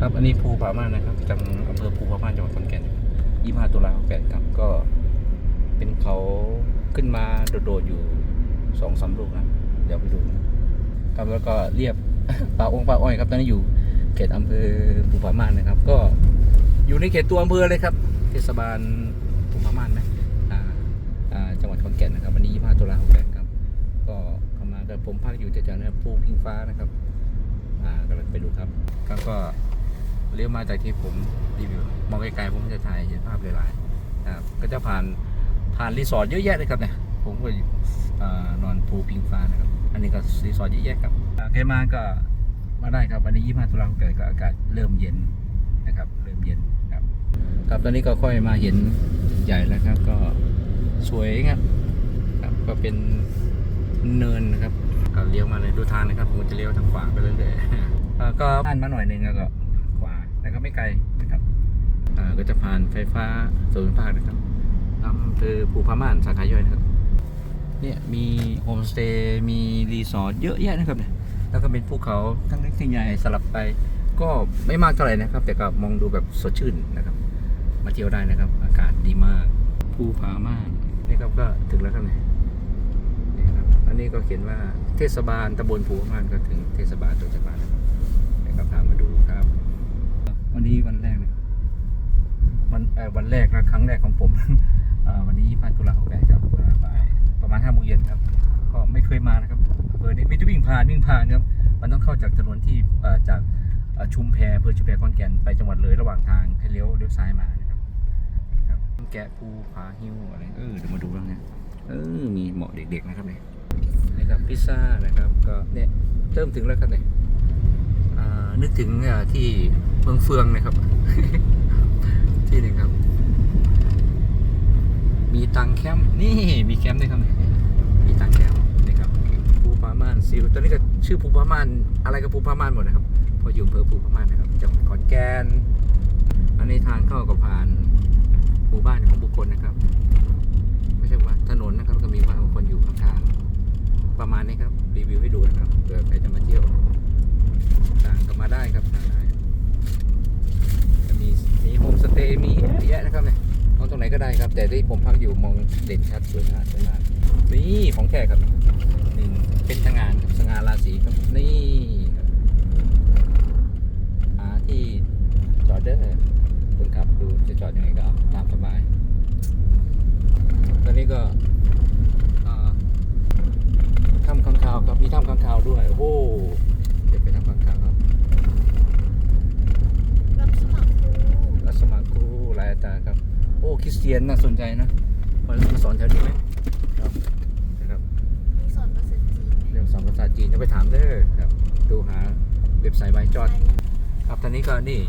ครับ อันนี้ภูผาม่านนะครับจังอำเภอภูผาม่านจังหวัดขอนแก่นยี่ห้าตุลาแปดครับ ก็เป็นเขาขึ้นมาโดดๆอยู่สองสามลูกนะ เดี๋ยวไปดูครับแล้วก็เรียบป่าองค์ป่าอ้อยครับ ตอนนี้อยู่เขตอำเภอภูผาม่านนะครับ ก็อยู่ในเขตตัวอำเภอเลยครับ เทศบาลภูผาม่านไหมอ่าอ่าจังหวัดขอนแก่นนะครับวันนี้ยี่ห้าตุลาแปดครับ ก็เข้ามาแต่ผมพักอยู่แถวๆนะครับภูพิงฟ้านะครับ อ่ากำลังไปดูครับครับก็ เลี้ยวมาจากที่ผมรีวิวมองไกลๆผมจะถ่ายเห็นภาพหลายๆนะครับก็จะผ่านผ่านรีสอร์ทเยอะแยะเลยครับเนี่ยผมก็อยู่อ่านอนภูพิงฟ้านะครับอันนี้ก็รีสอร์ทเยอะแยะครับอ่าใครมาก็มาได้ครับวันนี้ 25 ตุลาคมเกิดก็อากาศเริ่มเย็นนะครับเริ่มเย็นครับครับตอนนี้ก็ค่อยมาเห็นใหญ่แล้วครับ ก็สวยครับครับก็เป็นเนินนะครับก็เลี้ยวมาเลยดูทางนะครับผมจะเลี้ยวทางขวาไปเรื่อยๆอ่าก็ผ่านมาหน่อยหนึงแล้วก็ ไม่ไกลนะครับอ่าก็จะผ่านไฟฟ้าส่วนภาคนะครับอำเภอภูพาม่านสาขาย่อยนะครับเนี่ยมีโฮมสเตย์มีรีสอร์ทเยอะแยะนะครับเนี่ยแล้วก็เป็นภูเขาทั้งเล็กทั้งใหญ่สลับไป ก็ไม่มากเท่าไหร่นะครับ แต่ก็มองดูแบบสดชื่นนะครับ มาเที่ยวได้นะครับ อากาศดีมากภูผาม่านนี่ครับก็ถึงแล้วครับเนี่ยนี่ครับอันนี้ก็เขียนว่าเทศบาลตำบลภูพาม่านก็ถึงเทศบาลตัวจังหวัดนะครับเดี๋ยวก็พามาดูครับ วันนี้วันแรกนะครับ วันเอ่อวันแรกนะครั้งแรกของผมเอ่อวันนี้พานตุลาหกแปดครับเวลาบ่ายประมาณห้าโมงเย็นครับ ก็ไม่เคยมานะครับเบอร์นี้ไมแต่ได้วิ่งผ่านวิ่งผ่านครับมันต้องเข้าจากถนนที่เอ่อจากเอ่อชุมแพอำเภอชุมแพขอนแก่นไปจังหวัดเลยระหว่างทางให้เลี้ยวเลี้ยวซ้ายมานะครับครับแกะภูผาหิ้วอะไรเออเดี๋ยวมาดูบ้างเนี่ยเออมีเหมาะเด็กๆนะครับเนี่ยนี่ครับพิซซ่านะครับก็เนี่ยเริ่มถึงแล้วครับเนี่ยอ่านึกถึงอ่าที่เมืองเฟืองนะครับ ที่หนึ่งครับมี ตังแคมป์นี่มีแคมป์ด้วยครับเนี่ยมีตังแคมป์นี่ครับภูพามานซิลตอนนี้ก็ชื่อภูพามานอะไรกับภูพามานหมดนะครับพออยู่อำเภอภูพามานนะครับจังหวัดขอนแก่นอันนี้ทางเข้าก็ผ่านหมู่บ้านของบุคคลนะครับ ไม่ใช่ว่าถนนนะครับก็มีบ้านของคนอยู่ข้างๆประมาณนี้ครับรีวิวให้ดูนะครับเผื่อใครจะมาเที่ยวต่างก็มาได้ครับทางได้จะมีมีโฮมสเตย์มีเยอะแยะนะครับเนี่ย นอนตรงไหนก็ได้ครับ แต่ที่ผมพักอยู่มองเด่นชัดสวยมากสวยมากนี่ของแขกครับนี่เป็นสง่านครับสง่าราศีครับนี่ครับหาที่จอดเด้อคนขับดูจะจอดยังไงก็ตามสบาย ตอนนี้ก็ถ้ำข้างคาวครับมีถ้ำข้างคาวด้วยโอ้โห เดี๋ยวไปถ้ำข้างคาวครับ รับสมัครครู รัสมาคูรายอาจารย์ครับ โอ้ คริส เตียนน่าสนใจนะพอมาสอนแถวนี้ไหมครับนะครับมีสอนภาษาจีนไหมเรื่องสอนภาษาจีนจะไปถามเด้อครับ ดูหาเว็บไซต์ไว้จอด ครับตอนนี้ก็นี่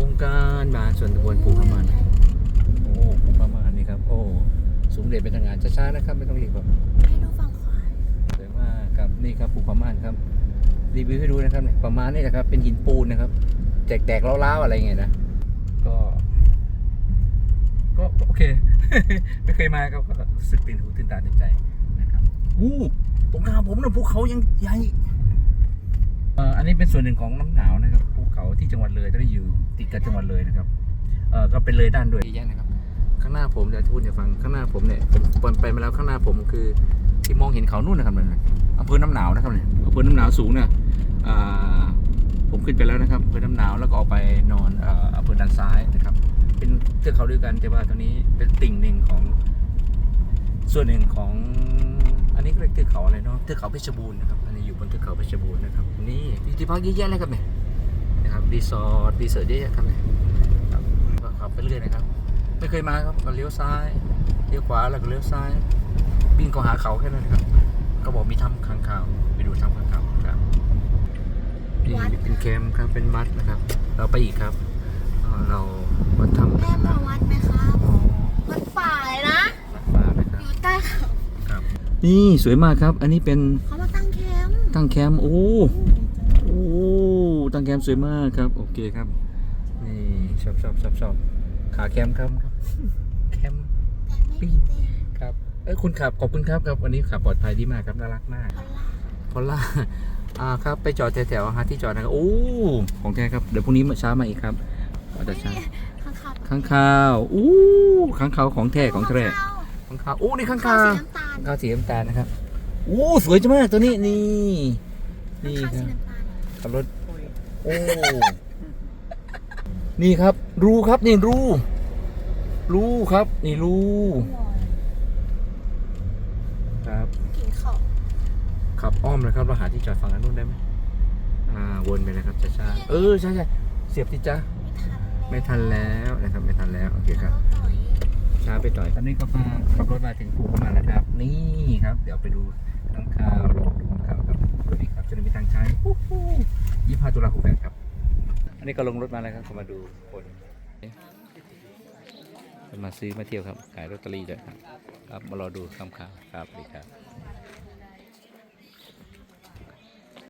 องค์การบริหาส่วนตำบลภูพามานโอ้ภูพามานนี่ครับ โอ้สูงเด่นเป็นทางงานช้าๆนะครับ ไม่ต้องรีบครับให้ดูฝั่งขวาสวยมากครับนี่ครับภูพม่านครับรีวิวให้ดูนะครับเนี่ยประมาณนี้นะครับเป็นหินปูนนะครับ แตกๆเล้าๆอะไรเงี้ยนะ ก็ ก็โอ เค ไม่เคยมาครับก็รู้สึกตื่นหูตื่นตาตื่นใจนะครับอู้ตรงกลางผมนะภูเขายังใหญ่เอ่ออันนี้เป็นส่วนหนึ่งของน้ำหนาวนะครับภูเขาที่จังหวัดเลยตอนนี้อยู่ติดกับจังหวัดเลยนะครับเอ่อก็เป็นเลยด้านด้วยเยอะแยะนะครับ ข้างหน้าผมเดี๋ยวพูดให้ฟังข้างหน้าผมเนี่ยผมไปมาแล้วข้างหน้าผมคือที่มองเห็นเขานู่นนะครับนั่นน่ะอำเภอน้ำหนาวนะครับเนี่ยอำเภอน้ำหนาวสูงเนี่ยอ่าผมขึ้นไปแล้วนะครับอำเภอน้ำหนาวแล้วก็ออกไปนอนเอ่ออำเภอด้านซ้ายนะครับ เป็นเทือกเขาด้วยกัน แต่ว่าตรงนี้เป็นติ่งหนึ่งของ ส่วนหนึ่งของ อันนี้ก็เรียกเทือกเขาอะไรเนาะเทือกเขาเพชรบูรณ์นะครับอันนี้อยู่บนเทือกเขาเพชรบูรณ์นะครับนี่มีที่พักเยอะแยะเลยครับเนี่ยนะครับรีสอร์ทรีสอร์ทเยอะแยะครับเนี่ยครับก็ขับไปเรื่อยนะครับ ไม่เคยมาครับก็เลี้ยวซ้ายเลี้ยวขวาแล้วก็เลี้ยวซ้ายวิ่งก็หาเขาแค่นั้นครับ ก็บอกมีถ้ำค้างคาวไปดูถ้ำค้างคาวครับนี่เป็นแคมป์ครับเป็นวัดนะครับ เราไปอีกครับ เอ่อเราวัดถ้ำแม่มาวัดไหมครับอ๋อวัดป่าเลยนะ วัดป่านะครับอยู่ใต้เขาครับนี่สวยมากครับ อันนี้เป็นเขามาตั้งแคมป์ตั้งแคมป์โอ้โอ้ตั้งแคมป์สวยมากครับ โอเคครับ นี่ชอบชอบชอบชอบขาแคมป์ครับแคมป์ แต่ไม่มีเตียงครับเออคุณขับขอบคุณครับครับวันนี้ขับปลอดภัยดีมากครับน่ารักมากพอลล่าพอลล่าอ่าครับไปจอดแถวๆหาที่จอดนะครับโอ้ของแท้ครับเดี๋ยวพรุ่งนี้เช้ามาอีกครับ อาจจะช้าข้างคาวข้างคาวอู้ข้างคาวของแท้ของแท้ข้างคาวอู้นี่ข้างข้าคาววสีน้ำตาลข้างคาวสีน้ำตาลนะครับอู้สวยจังมากตัวนี้นี่นี่ข้างคสีรับน้ำตาลขับรถโอ้นี่ครับรูครับนี่รูรูครับ นี่รูครับกินข้าวขับอ้อมนะครับเราหาที่จอดฝั่งนั้นนู่นได้ไหมอ่าวนไปนะครับช้าๆเออใช่ใช่เสียบที่จ้า ไม่ทันแล้วนะครับไม่ทันแล้วโอเคครับช้าไปต่อยตอนนี้ก็มาขับรถมาถึงภูมิมาแล้วครับ นี่ครับ เดี๋ยวไปดูข้างข่าวดูข้างข่าวครับสวัสดีครับจะมีทางใช้ยี่ห้าตุลาคมแปดครับ อันนี้ก็ลงรถมาแล้วครับเขามาดูคนจะมาซื้อมาเที่ยวครับขายลอตเตอรี่ด้วยครับ ครับมารอดูคำข่าวครับสวัสดีครับ